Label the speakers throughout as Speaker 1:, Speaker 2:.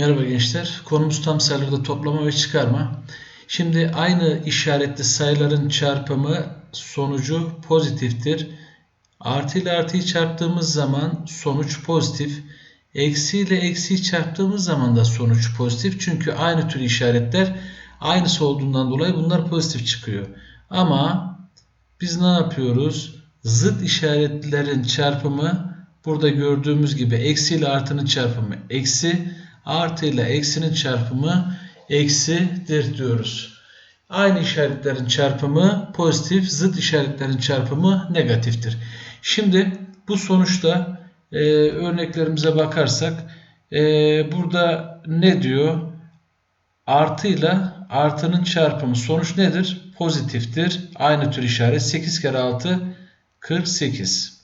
Speaker 1: Merhaba gençler. Konumuz tam sayılarda toplama ve çıkarma. Şimdi aynı işaretli sayıların çarpımı sonucu pozitiftir. Artı ile artıyı çarptığımız zaman sonuç pozitif. Eksi ile eksiyi çarptığımız zaman da sonuç pozitif. Çünkü aynı tür işaretler aynısı olduğundan dolayı bunlar pozitif çıkıyor. Ama biz ne yapıyoruz? Zıt işaretlerin çarpımı burada gördüğümüz gibi eksi ile artının çarpımı eksi artı ile eksinin çarpımı eksidir diyoruz. Aynı işaretlerin çarpımı pozitif, zıt işaretlerin çarpımı negatiftir. Şimdi bu sonuçta e, örneklerimize bakarsak e, burada ne diyor? Artıyla artının çarpımı sonuç nedir? Pozitiftir. Aynı tür işaret 8 kere 6 48.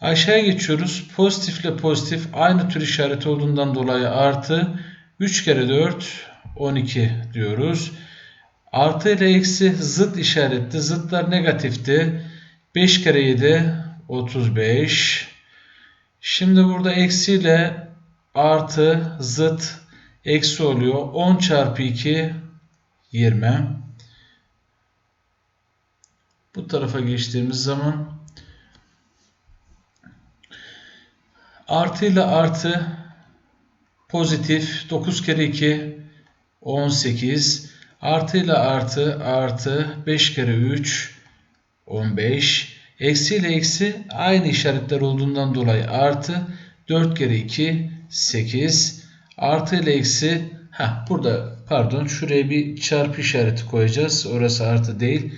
Speaker 1: Aşağıya geçiyoruz. Pozitif ile pozitif aynı tür işareti olduğundan dolayı artı 3 kere 4 12 diyoruz. Artı ile eksi zıt işaretli. Zıtlar negatifti. 5 kere 7 35. Şimdi burada eksi ile artı zıt eksi oluyor. 10 çarpı 2 20. Bu tarafa geçtiğimiz zaman Artı ile artı pozitif 9 kere 2 18 artı ile artı artı 5 kere 3 15 eksi ile eksi aynı işaretler olduğundan dolayı artı 4 kere 2 8 artı ile eksi ha burada pardon şuraya bir çarpı işareti koyacağız. Orası artı değil.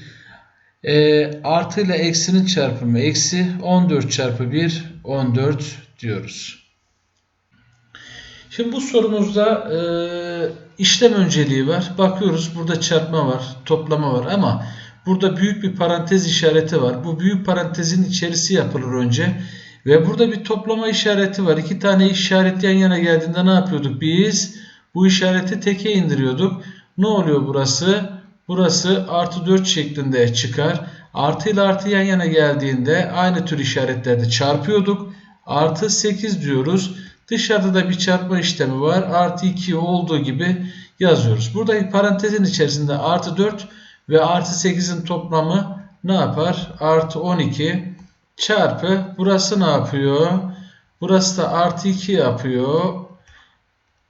Speaker 1: E, artı ile eksinin çarpımı eksi 14 çarpı 1 14 diyoruz. Şimdi bu sorumuzda e, işlem önceliği var. Bakıyoruz burada çarpma var, toplama var ama burada büyük bir parantez işareti var. Bu büyük parantezin içerisi yapılır önce. Ve burada bir toplama işareti var. İki tane işaret yan yana geldiğinde ne yapıyorduk? Biz bu işareti teke indiriyorduk. Ne oluyor burası? Burası artı 4 şeklinde çıkar. Artı ile artı yan yana geldiğinde aynı tür işaretlerde çarpıyorduk. Artı 8 diyoruz. Dışarıda da bir çarpma işlemi var. Artı 2 olduğu gibi yazıyoruz. Buradaki parantezin içerisinde artı 4 ve artı 8'in toplamı ne yapar? Artı 12 çarpı burası ne yapıyor? Burası da artı 2 yapıyor.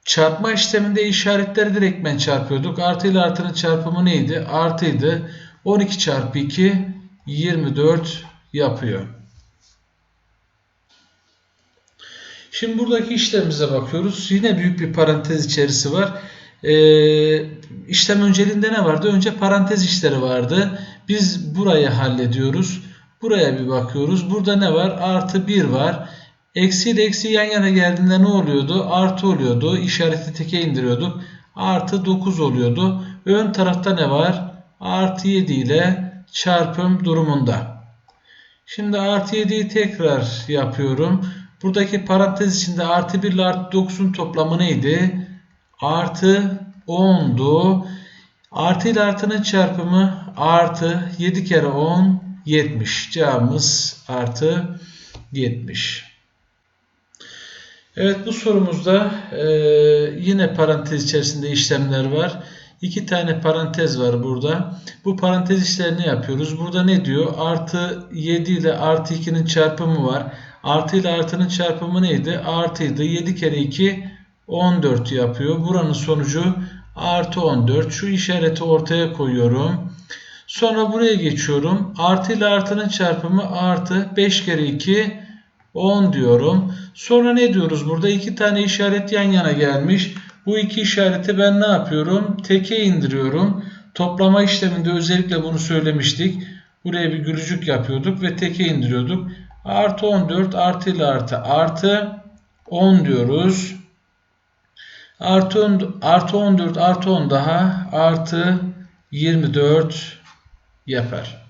Speaker 1: Çarpma işleminde işaretleri direktmen çarpıyorduk. Artı ile artının çarpımı neydi? Artıydı. 12 çarpı 2 24 yapıyor. Şimdi buradaki işlemimize bakıyoruz. Yine büyük bir parantez içerisi var. Ee, işlem önceliğinde ne vardı? Önce parantez işleri vardı. Biz burayı hallediyoruz. Buraya bir bakıyoruz. Burada ne var? Artı 1 var. Eksi ile eksi yan yana geldiğinde ne oluyordu? Artı oluyordu. İşareti teke indiriyorduk. Artı 9 oluyordu. Ön tarafta ne var? Artı 7 ile çarpım durumunda. Şimdi artı 7'yi tekrar yapıyorum. Buradaki parantez içinde artı 1 ile artı 9'un toplamı neydi? Artı 10'du. Artı ile artının çarpımı artı 7 kere 10 70. Cevabımız artı 70. Evet bu sorumuzda e, yine parantez içerisinde işlemler var. İki tane parantez var burada. Bu parantez işlerini yapıyoruz. Burada ne diyor? Artı 7 ile artı 2'nin çarpımı var. Artı ile artının çarpımı neydi? Artıydı. 7 kere 2 14 yapıyor. Buranın sonucu artı 14. Şu işareti ortaya koyuyorum. Sonra buraya geçiyorum. Artı ile artının çarpımı artı 5 kere 2 10 diyorum. Sonra ne diyoruz? Burada iki tane işaret yan yana gelmiş. Bu iki işareti ben ne yapıyorum? Teke indiriyorum. Toplama işleminde özellikle bunu söylemiştik. Buraya bir gülücük yapıyorduk ve teke indiriyorduk. Artı 14 artı ile artı artı 10 diyoruz. Artı, 10, artı 14 artı 10 daha artı 24 yapar.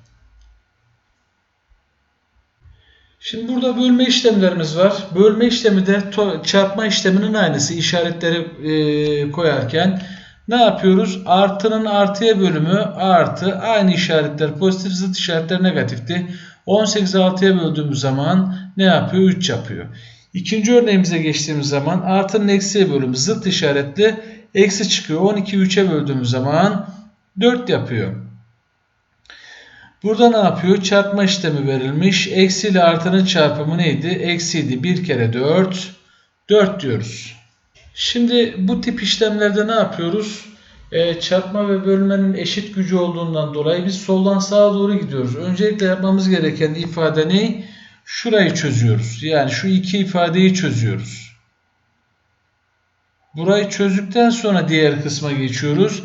Speaker 1: Şimdi burada bölme işlemlerimiz var. Bölme işlemi de çarpma işleminin aynısı. İşaretleri e, koyarken ne yapıyoruz? Artının artıya bölümü artı aynı işaretler pozitif zıt işaretler negatifti. 18'i 6'ya böldüğümüz zaman ne yapıyor? 3 yapıyor. İkinci örneğimize geçtiğimiz zaman artının eksiye bölümü zıt işaretli eksi çıkıyor. 12'yi 3'e böldüğümüz zaman 4 yapıyor. Burada ne yapıyor? Çarpma işlemi verilmiş. Eksi ile artının çarpımı neydi? Eksiydi. 1 kere 4. 4 diyoruz. Şimdi bu tip işlemlerde ne yapıyoruz? Ee, çarpma ve bölmenin eşit gücü olduğundan dolayı biz soldan sağa doğru gidiyoruz. Öncelikle yapmamız gereken ifade ne? Şurayı çözüyoruz. Yani şu iki ifadeyi çözüyoruz. Burayı çözdükten sonra diğer kısma geçiyoruz.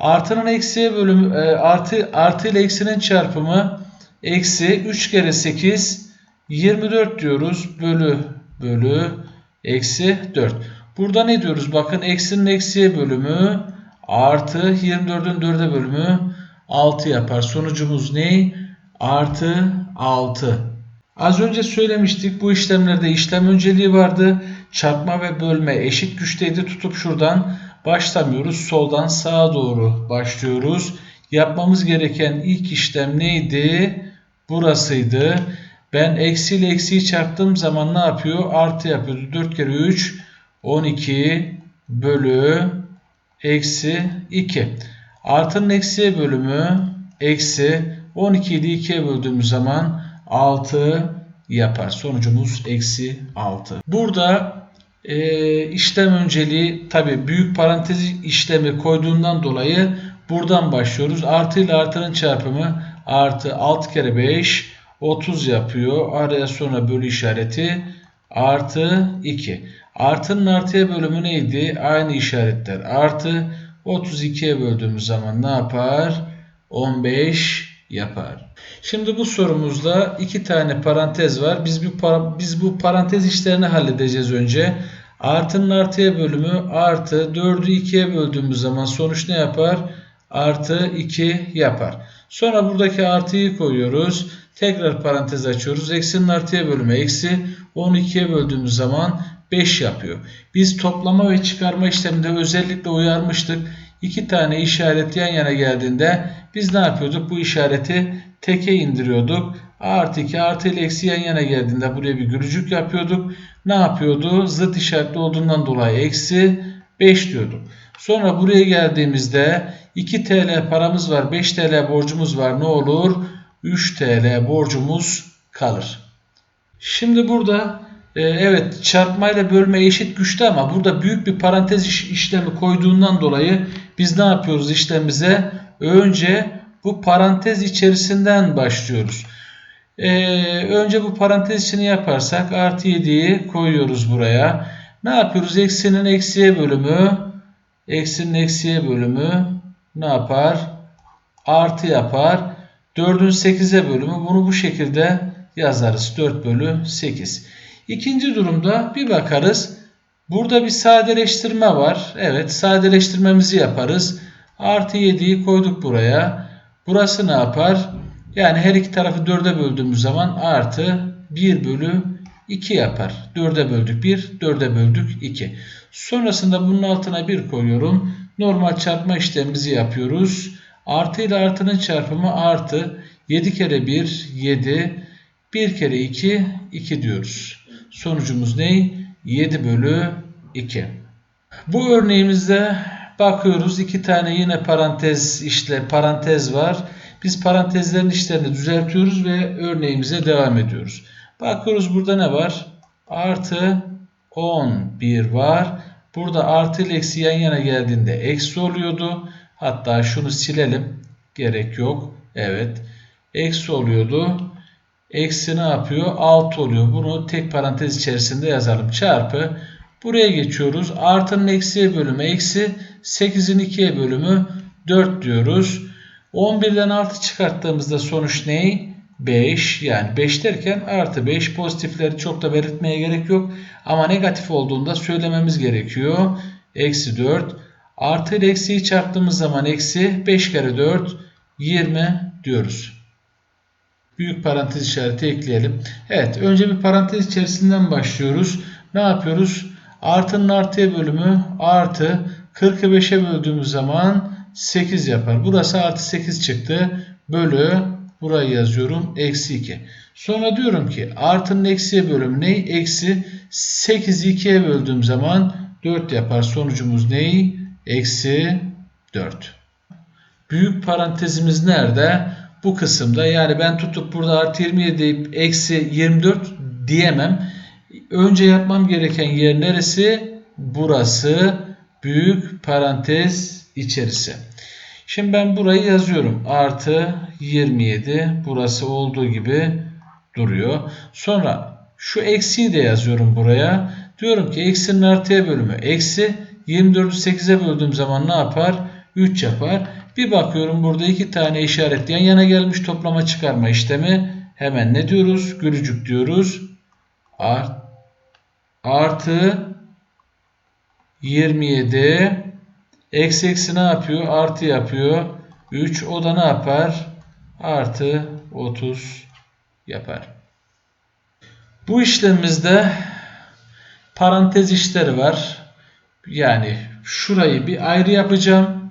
Speaker 1: Artının eksiye bölümü e, artı artı ile eksinin çarpımı eksi 3 kere 8 24 diyoruz. Bölü bölü eksi 4. Burada ne diyoruz? Bakın eksinin eksiye bölümü artı 24'ün 4'e bölümü 6 yapar. Sonucumuz ne? Artı 6. Az önce söylemiştik bu işlemlerde işlem önceliği vardı. Çarpma ve bölme eşit güçteydi. Tutup şuradan başlamıyoruz. Soldan sağa doğru başlıyoruz. Yapmamız gereken ilk işlem neydi? Burasıydı. Ben eksi ile eksiyi çarptığım zaman ne yapıyor? Artı yapıyordu. 4 kere 3 12 bölü eksi 2. Artının eksiye bölümü eksi 12'yi de 2'ye böldüğümüz zaman 6 yapar. Sonucumuz eksi 6. Burada e, işlem önceliği tabi büyük parantez işlemi koyduğundan dolayı buradan başlıyoruz. Artı ile artının çarpımı artı 6 kere 5 30 yapıyor. Araya sonra bölü işareti artı 2. Artının artıya bölümü neydi? Aynı işaretler. Artı 32'ye böldüğümüz zaman ne yapar? 15 yapar. Şimdi bu sorumuzda iki tane parantez var. Biz bu, biz bu parantez işlerini halledeceğiz önce. Artının artıya bölümü artı 4'ü 2'ye böldüğümüz zaman sonuç ne yapar? Artı 2 yapar. Sonra buradaki artıyı koyuyoruz. Tekrar parantez açıyoruz. Eksinin artıya bölümü eksi 12'ye böldüğümüz zaman 5 yapıyor. Biz toplama ve çıkarma işleminde özellikle uyarmıştık. İki tane işaret yan yana geldiğinde biz ne yapıyorduk? Bu işareti teke indiriyorduk. Artı 2 artı ile eksi yan yana geldiğinde buraya bir gülücük yapıyorduk. Ne yapıyordu? Zıt işaretli olduğundan dolayı eksi 5 diyorduk. Sonra buraya geldiğimizde 2 TL paramız var, 5 TL borcumuz var. Ne olur? 3 TL borcumuz kalır. Şimdi burada e, evet çarpmayla bölme eşit güçte ama burada büyük bir parantez iş, işlemi koyduğundan dolayı biz ne yapıyoruz işlemimize? Önce bu parantez içerisinden başlıyoruz. Ee, önce bu parantez içini yaparsak artı 7'yi koyuyoruz buraya. Ne yapıyoruz? Eksinin eksiye bölümü eksinin eksiye bölümü ne yapar? Artı yapar. 4'ün 8'e bölümü bunu bu şekilde yazarız. 4 bölü 8. İkinci durumda bir bakarız. Burada bir sadeleştirme var. Evet sadeleştirmemizi yaparız. Artı 7'yi koyduk buraya. Burası ne yapar? Yani her iki tarafı 4'e böldüğümüz zaman artı 1 bölü 2 yapar. 4'e böldük 1, 4'e böldük 2. Sonrasında bunun altına 1 koyuyorum. Normal çarpma işlemimizi yapıyoruz. Artı ile artının çarpımı artı 7 kere 1, 7, 1 kere 2, 2 diyoruz. Sonucumuz ne? 7 bölü 2. Bu örneğimizde bakıyoruz iki tane yine parantez işte parantez var. Biz parantezlerin işlerini düzeltiyoruz ve örneğimize devam ediyoruz. Bakıyoruz burada ne var? Artı 11 var. Burada artı ile eksi yan yana geldiğinde eksi oluyordu. Hatta şunu silelim. Gerek yok. Evet. Eksi oluyordu. Eksi ne yapıyor? 6 oluyor. Bunu tek parantez içerisinde yazalım. Çarpı. Buraya geçiyoruz. Artının eksiye bölümü eksi 8'in 2'ye bölümü 4 diyoruz. 11'den 6 çıkarttığımızda sonuç ne? 5 yani 5 derken artı 5 pozitifleri çok da belirtmeye gerek yok. Ama negatif olduğunda söylememiz gerekiyor. Eksi 4 artı ile eksiyi çarptığımız zaman eksi 5 kere 4 20 diyoruz. Büyük parantez işareti ekleyelim. Evet önce bir parantez içerisinden başlıyoruz. Ne yapıyoruz? Artının artıya bölümü artı 40'ı 5'e böldüğümüz zaman 8 yapar. Burası artı 8 çıktı. Bölü burayı yazıyorum. Eksi 2. Sonra diyorum ki artının eksiye bölüm ne? Eksi 8'i 2'ye böldüğüm zaman 4 yapar. Sonucumuz ne? Eksi 4. Büyük parantezimiz nerede? Bu kısımda. Yani ben tutup burada artı 27 deyip eksi 24 diyemem. Önce yapmam gereken yer neresi? Burası büyük parantez içerisi. Şimdi ben burayı yazıyorum. Artı 27. Burası olduğu gibi duruyor. Sonra şu eksiyi de yazıyorum buraya. Diyorum ki eksinin artıya bölümü eksi 24'ü 8'e böldüğüm zaman ne yapar? 3 yapar. Bir bakıyorum burada iki tane işaret yan yana gelmiş toplama çıkarma işlemi. Hemen ne diyoruz? Gülücük diyoruz. Art, artı 27 eksi eksi ne yapıyor? Artı yapıyor. 3 o da ne yapar? Artı 30 yapar. Bu işlemimizde parantez işleri var. Yani şurayı bir ayrı yapacağım.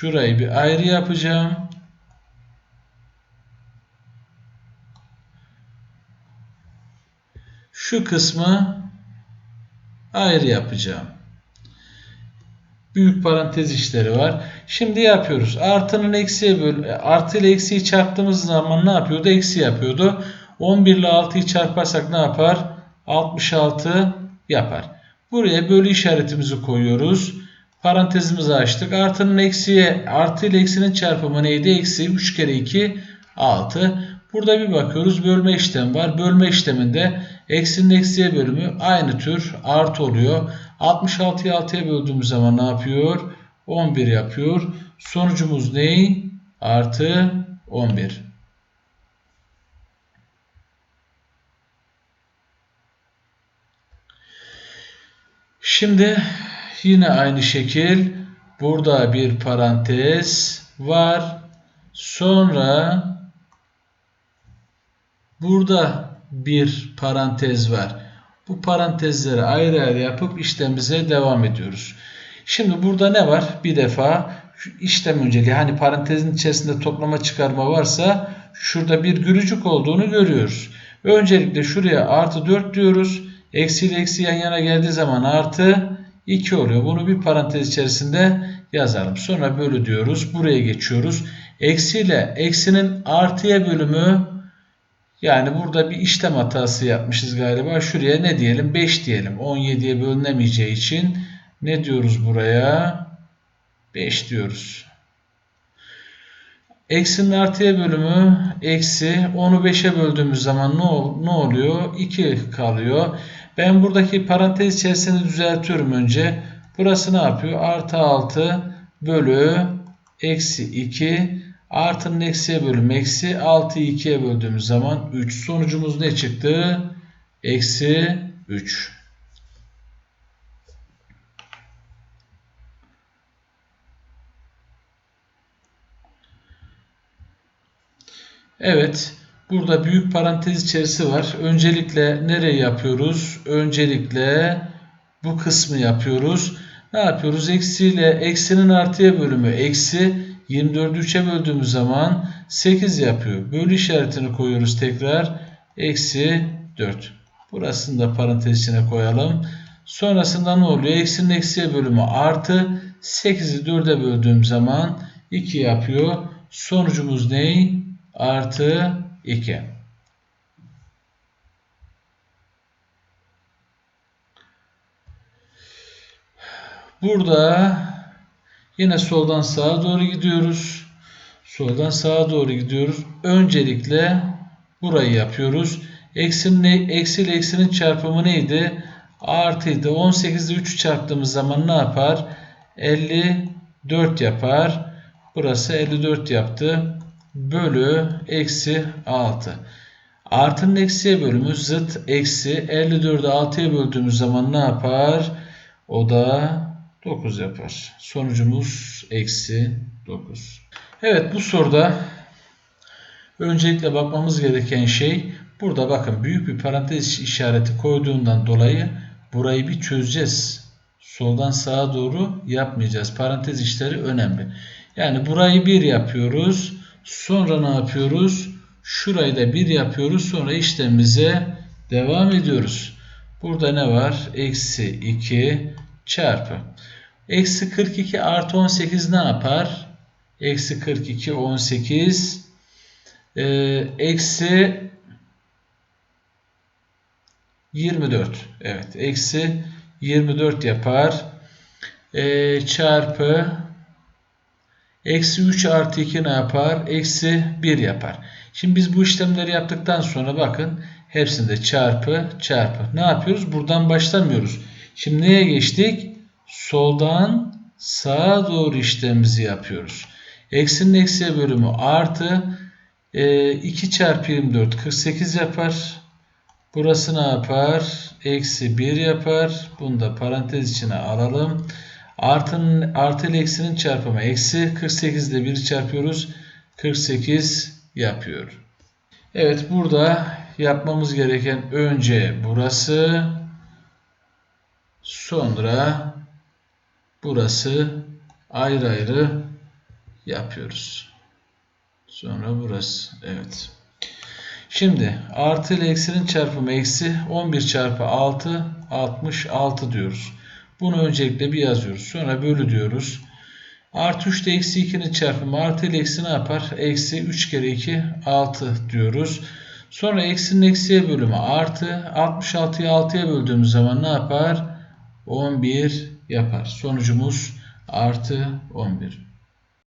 Speaker 1: Şurayı bir ayrı yapacağım. Şu kısmı ayrı yapacağım. Büyük parantez işleri var. Şimdi yapıyoruz. Artının eksiye böl artı ile eksiyi çarptığımız zaman ne yapıyordu? Eksi yapıyordu. 11 ile 6'yı çarparsak ne yapar? 66 yapar. Buraya bölü işaretimizi koyuyoruz. Parantezimizi açtık. Artının eksiye, artı ile eksinin çarpımı neydi? Eksi 3 kere 2 6. Burada bir bakıyoruz. Bölme işlemi var. Bölme işleminde eksinin eksiye bölümü aynı tür artı oluyor. 66'yı 6'ya böldüğümüz zaman ne yapıyor? 11 yapıyor. Sonucumuz ne? Artı 11. Şimdi yine aynı şekil burada bir parantez var. Sonra burada bir parantez var. Bu parantezleri ayrı ayrı yapıp işlemimize devam ediyoruz. Şimdi burada ne var? Bir defa işlem önceliği hani parantezin içerisinde toplama çıkarma varsa şurada bir gülücük olduğunu görüyoruz. Öncelikle şuraya artı 4 diyoruz. Eksi ile eksi yan yana geldiği zaman artı 2 oluyor. Bunu bir parantez içerisinde yazalım. Sonra bölü diyoruz. Buraya geçiyoruz. Eksi ile eksinin artıya bölümü yani burada bir işlem hatası yapmışız galiba. Şuraya ne diyelim? 5 diyelim. 17'ye bölünemeyeceği için ne diyoruz buraya? 5 diyoruz. Eksinin artıya bölümü eksi 10'u 5'e böldüğümüz zaman ne, ne oluyor? 2 kalıyor. Ben buradaki parantez içerisini düzeltiyorum önce. Burası ne yapıyor? Artı 6 bölü eksi 2 artının eksiye bölüm eksi 6'yı 2'ye böldüğümüz zaman 3. Sonucumuz ne çıktı? Eksi 3. Evet. Burada büyük parantez içerisi var. Öncelikle nereye yapıyoruz? Öncelikle bu kısmı yapıyoruz. Ne yapıyoruz? Eksi ile eksinin artıya bölümü eksi 24'ü 3'e böldüğümüz zaman 8 yapıyor. Bölü işaretini koyuyoruz tekrar. Eksi 4. Burasını da parantez içine koyalım. Sonrasında ne oluyor? Eksinin eksiye bölümü artı 8'i 4'e böldüğüm zaman 2 yapıyor. Sonucumuz ne? Artı 2. Burada yine soldan sağa doğru gidiyoruz. Soldan sağa doğru gidiyoruz. Öncelikle burayı yapıyoruz. Eksinin, eksi eksinin çarpımı neydi? Artıydı. 18'de 3 çarptığımız zaman ne yapar? 54 yapar. Burası 54 yaptı bölü eksi 6. Artının eksiye bölümü zıt eksi 54'ü 6'ya böldüğümüz zaman ne yapar? O da 9 yapar. Sonucumuz eksi 9. Evet bu soruda öncelikle bakmamız gereken şey burada bakın büyük bir parantez işareti koyduğundan dolayı burayı bir çözeceğiz. Soldan sağa doğru yapmayacağız. Parantez işleri önemli. Yani burayı bir yapıyoruz. Sonra ne yapıyoruz? Şurayı da 1 yapıyoruz. Sonra işlemimize devam ediyoruz. Burada ne var? Eksi 2 çarpı. Eksi 42 artı 18 ne yapar? Eksi 42 18 e, eksi 24. Evet. Eksi 24 yapar. E, çarpı eksi 3 artı 2 ne yapar? Eksi 1 yapar. Şimdi biz bu işlemleri yaptıktan sonra bakın hepsinde çarpı çarpı. Ne yapıyoruz? Buradan başlamıyoruz. Şimdi neye geçtik? Soldan sağa doğru işlemimizi yapıyoruz. Eksinin eksiye bölümü artı e, 2 çarpı 24 48 yapar. Burası ne yapar? Eksi 1 yapar. Bunu da parantez içine alalım. Artının, artı ile eksinin çarpımı eksi 48 ile 1 çarpıyoruz. 48 yapıyor. Evet burada yapmamız gereken önce burası sonra burası ayrı ayrı yapıyoruz. Sonra burası. Evet. Şimdi artı ile eksinin çarpımı eksi 11 çarpı 6 66 diyoruz. Bunu öncelikle bir yazıyoruz. Sonra bölü diyoruz. Artı 3 ile eksi 2'nin çarpımı artı ile eksi ne yapar? Eksi 3 kere 2 6 diyoruz. Sonra eksinin eksiye bölümü artı 66'yı 6'ya böldüğümüz zaman ne yapar? 11 yapar. Sonucumuz artı 11.